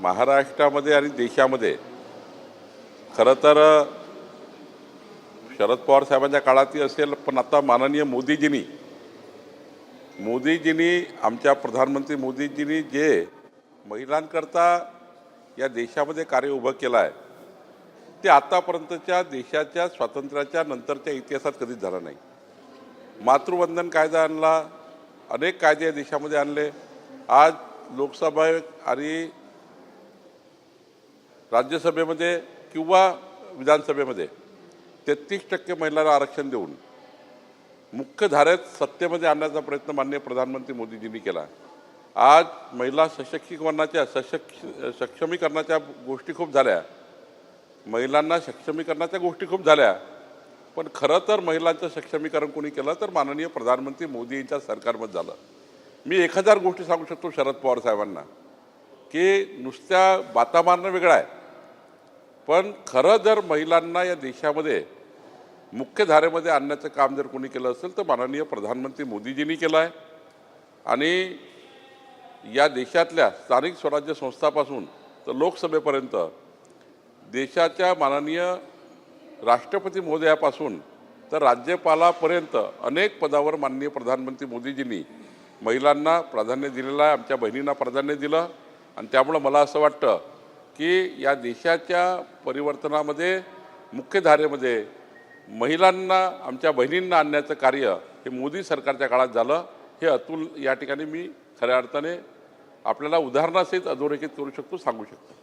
महाराष्ट्रामध्ये आणि देशामध्ये खरं तर शरद पवार साहेबांच्या काळातही असेल पण आता माननीय मोदीजींनी मोदीजींनी आमच्या प्रधानमंत्री मोदीजींनी जे महिलांकरता या देशामध्ये कार्य उभं केलं आहे ते आतापर्यंतच्या देशाच्या स्वातंत्र्याच्या नंतरच्या इतिहासात कधीच झालं नाही. मातृवंदन कायदा आणला अनेक कायदे या देशामध्ये आणले. आज लोकसभा आणि राज्यसभेमध्ये किंवा विधानसभेमध्ये तेहतीस टक्के महिलांना आरक्षण देऊन मुख्यधारेत सत्तेमध्ये आणण्याचा प्रयत्न माननीय प्रधानमंत्री मोदीजींनी केला. आज महिला सशक्तीकरणाच्या सशक् सक्षमीकरणाच्या गोष्टी खूप झाल्या. महिलांना सक्षमीकरणाच्या गोष्टी खूप झाल्या. पण खरं तर महिलांचं सक्षमीकरण कोणी केलं तर माननीय प्रधानमंत्री मोदी यांच्या सरकारमध्ये झालं. मी एक हजार गोष्टी सांगू शकतो शरद पवार साहेबांना की नुसत्या बाता मारणं वेगळं आहे. पण खरं जर महिलांना या देशामध्ये मुख्य धारेमध्ये आणण्याचं काम जर कोणी केलं असेल तर माननीय प्रधानमंत्री मोदीजींनी केलं आहे. आणि या देशातल्या स्थानिक स्वराज्य संस्थापासून तर लोकसभेपर्यंत देशाच्या माननीय राष्ट्रपती महोदयापासून तर राज्यपालापर्यंत अनेक पदावर माननीय प्रधानमंत्री मोदीजींनी महिलांना प्राधान्य दिलेलं आहे आमच्या बहिणींना प्राधान्य दिलं. आणि त्यामुळं मला असं वाटतं की या देशाच्या परिवर्तनामध्ये मुख्य धारेमध्ये महिलांना आमच्या बहिणींना आणण्याचं कार्य हे मोदी सरकारच्या काळात झालं. हे अतुल या ठिकाणी मी खऱ्या अर्थाने आपल्याला उदाहरणासहित अधोरेखित करू शकतो सांगू शकतो.